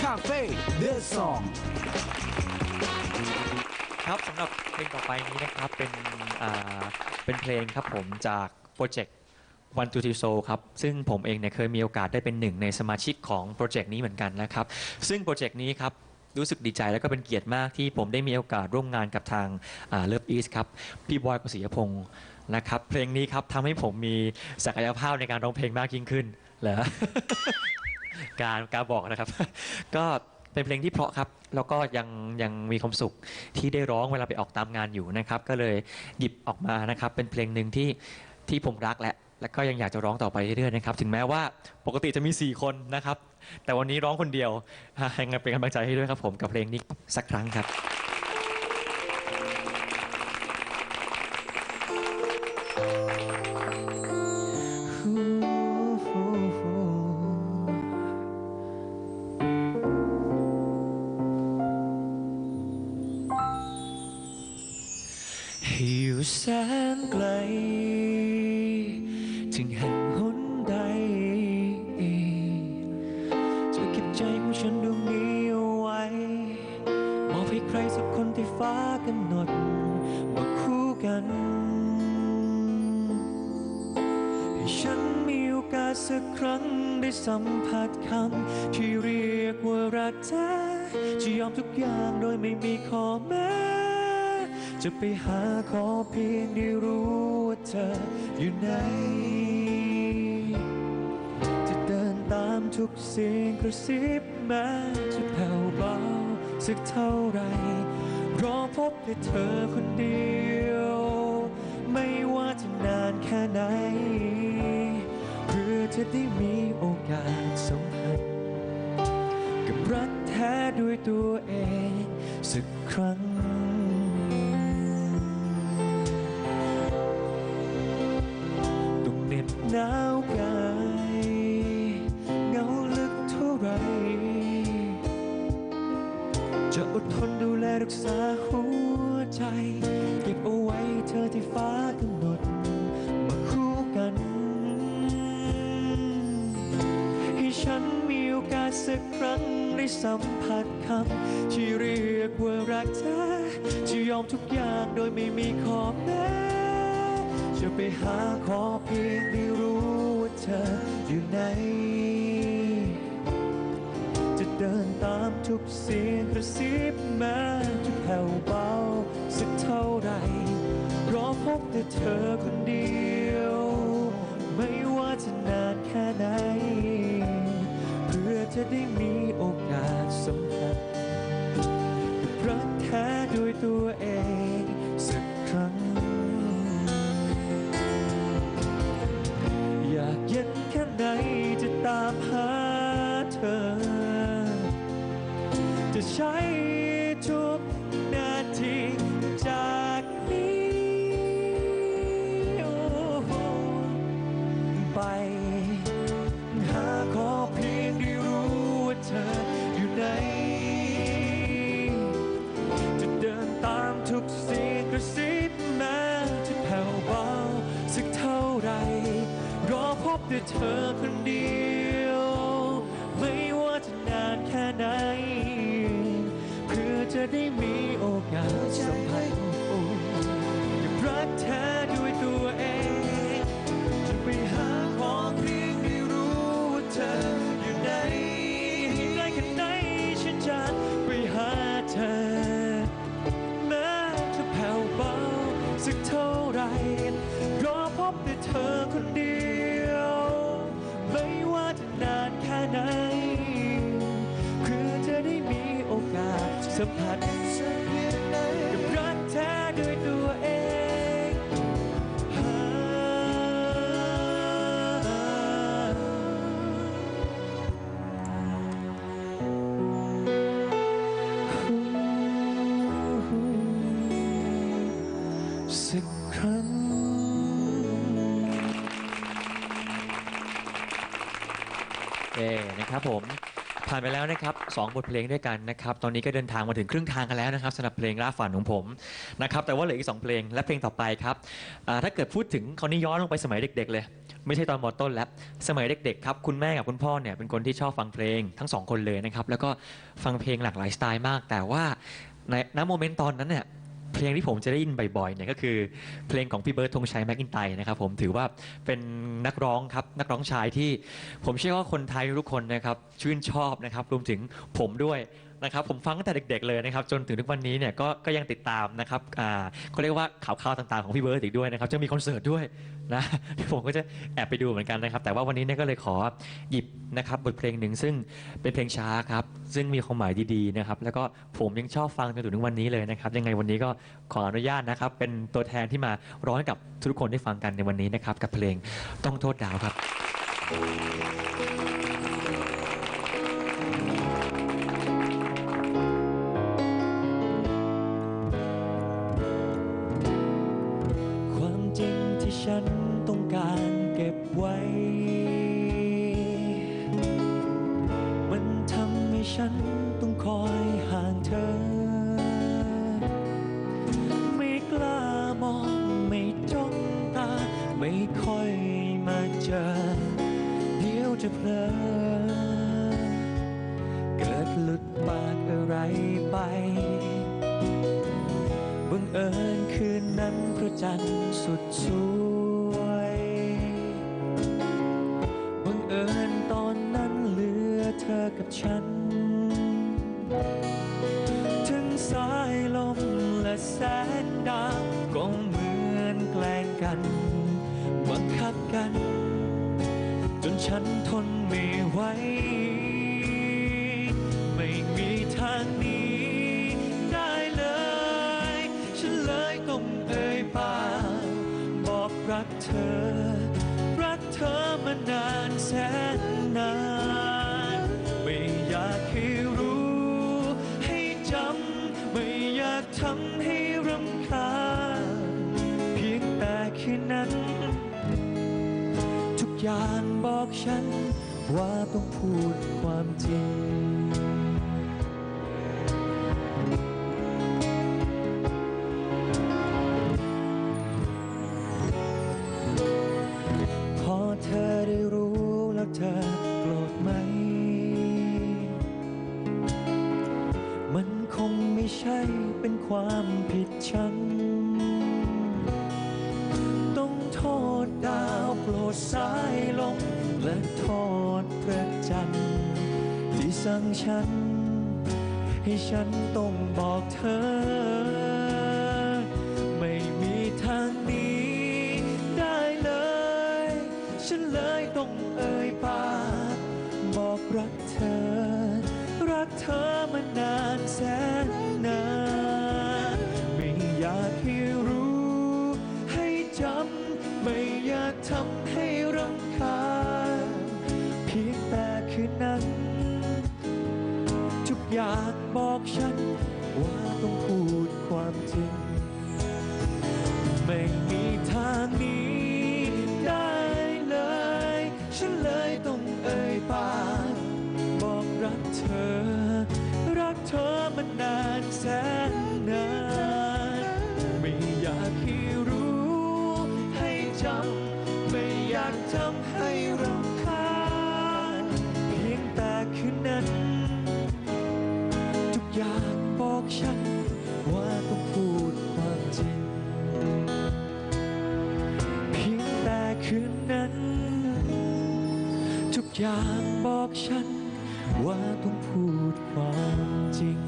Cafe The Song ครับสำหรับเพลงต่อไปนี้นะครับเป็นอ่าเป็นเพลงครับผมจากโปรเจกต์ One to Two Soul ครับ ซึ่งผมเองเนี่ยเคยมีโอกาสได้เป็นหนึ่งในสมาชิกของโปรเจกต์นี้เหมือนกันนะครับ ซึ่งโปรเจกต์นี้ครับ รู้สึกดีใจแล้วก็เป็นเกียรติมากที่ผมได้มีโอกาสร่วมงานกับทางเลิฟอีสครับ พี่บอยกฤษยพงศ์นะครับ เพลงนี้ครับทำให้ผมมีศักยภาพในการร้องเพลงมากยิ่งขึ้นเหรอ การการบอกนะครับ ก็เป็นเพลงที่เพราะครับ แล้วก็ยังยังมีความสุขที่ได้ร้องเวลาไปออกตามงานอยู่นะครับ ก็เลยหยิบออกมานะครับ เป็นเพลงหนึ่งที่ที่ผมรักและแล้วก็ยังอยากจะร้องต่อไปเรื่อยๆนะครับ ถึงแม้ว่าปกติจะมี 4 คนนะครับ แต่วันนี้ร้องคนเดียวอะยังไงเป็นกำลังใจให้ด้วยครับผมกับเพลงนี้สักครั้งครับ แสนไกล ถึงแห่งหนใด จะเก็บใจของฉันดวงนี้เอาไว้ มอบให้ใครสักคนที่ฟ้ากำหนดมาคู่กัน ให้ฉันมีโอกาสสักครั้งได้สัมผัสคำที่เรียกว่ารักแท้จะยอมทุกอย่างโดยไม่มีข้อแม้ จะไปหาขอเพียงได้รู้ว่าเธออยู่ไหน จะเดินตามทุกเสียงกระซิบแม้จะแผ่วเบาสักเท่าไหรรอพบแต่เธอคนเดียว ไม่ว่าจะนานแค่ไหน เพื่อจะได้มีโอกาสสัมผัสกับรักแท้ด้วยตัวเอง สักครั้ง หนาวกายเหงาลึกเท่าไร จะอดทนดูแลรักษาหัวใจ เก็บเอาไว้เธอที่ฟ้ากำหนด มาคู่กัน ให้ฉันมีโอกาสสักครั้งได้สัมผัสคำที่เรียกว่ารักแท้จะยอมทุกอย่างโดยไม่มีขอบแม้ จะไปหาขอเพียงได้รู้ว่าเธออยู่ไหน จะเดินตามทุกเสียงกระซิบแม้จะแผ่วเบาสักเท่าไหรรอพบแต่เธอคนเดียว ช้ทุกนาทีจากนี้ไป หาขอเพียงได้รู้ว่าเธออยู่ไหนจะเดินตามทุกเสียงกระซิบแม้จะแผ่วเบาสักเท่าไรรอพบแต่เธอคนเดียว ได้มี เอนะครับผมผ่านไปแล้วนะครับสองบทเพลงด้วยกันนะครับตอนนี้ก็เดินทางมาถึงครึ่งทางกันแล้วนะครับสำหรับเพลงล่าฝันของผมนะครับแต่ว่าเหลืออีกสองเพลงและเพลงต่อไปครับอ่าถ้าเกิดพูดถึงคราวนี้ย้อนลงไปสมัยเด็ก ๆ เลย ไม่ใช่ตอนมต้นแล้วสมัยเด็กๆครับคุณแม่กับคุณพ่อเนี่ยเป็นคนที่ชอบฟังเพลงทั้งสองคนเลยนะครับแล้วก็ฟังเพลงหลากหลายสไตล์มาก แต่ว่าในณโมเมนต์ตอนนั้นเนี่ย เพลงที่ผมจะได้ยินบ่อยๆเนี่ยก็คือเพลงของพี่เบิร์ดธงชัยแม็กอินไตนะครับผมถือว่าเป็นนักร้องครับนักร้องชายที่ผมเชื่อว่าคนไทยทุกคนนะครับชื่นชอบนะครับรวมถึงผมด้วย นะครับผมฟังตั้งแต่เด็ก ๆ เลยนะครับจนถึงทุกวันนี้เนี่ยก็ก็ยังติดตามนะครับอ่าเขาเรียกว่าข่าวข่าวต่างๆของพี่เบิร์ดอีกด้วยนะครับจะมีคอนเสิร์ตด้วยนะที่ผมก็จะแอบไปดูเหมือนกันนะครับ แต่ว่าวันนี้เนี่ยก็เลยขอหยิบนะครับบทเพลงหนึ่งซึ่งเป็นเพลงช้าครับซึ่งมีความหมายดีๆนะครับแล้วก็ผมยังชอบฟังจนถึงวันนี้เลยนะครับยังไงวันนี้ก็ขออนุญาตนะครับเป็นตัวแทนที่มาร้องให้กับทุกคนได้ฟังกันในวันนี้นะครับกับเพลงต้องโทษดาวครับคว ฉันต้องการเก็บไว้ มันทำให้ฉันต้องคอยห่างเธอ ไม่กล้ามองไม่จ้องตา ไม่ค่อยมาเจอ เดี๋ยวจะเพลอเกิดหลุดปากอะไรไปบังเอิญคืนนั้นพระจันทร์สุดสวย กับฉัน ถึงสายลมและแสงดาวก็เหมือนแกล้งกัน บังคับกัน จนฉันทนไม่ไหว ไม่มีทางหนี้ได้เลย ฉันเลยต้องเอ่ยปากบอกรักเธอ รักเธอมานานแสนางบอกฉัน ว่าต้องพูดความจริง พอเธอได้รู้แล้วเธอโกรธไหม มันคงไม่ใช่เป็นความผิดฉัน ต้องโทษดาวโปรดสา สั่งฉัน ให้ฉันต้องบอกเธอ ไม่มีทางนี้ได้เลย ฉันเลยต้องเอ่ยปากบอกรักเธอ รักเธอมานานแสน อยากบอกฉัน ว่าต้องพูดความจริง ไม่มีทางนี้ได้เลย ฉันเลยต้องเอ่ยปากบอกรักเธอ รักเธอมานานแสน อย่างบอกฉัน ว่าต้องพูดความจริง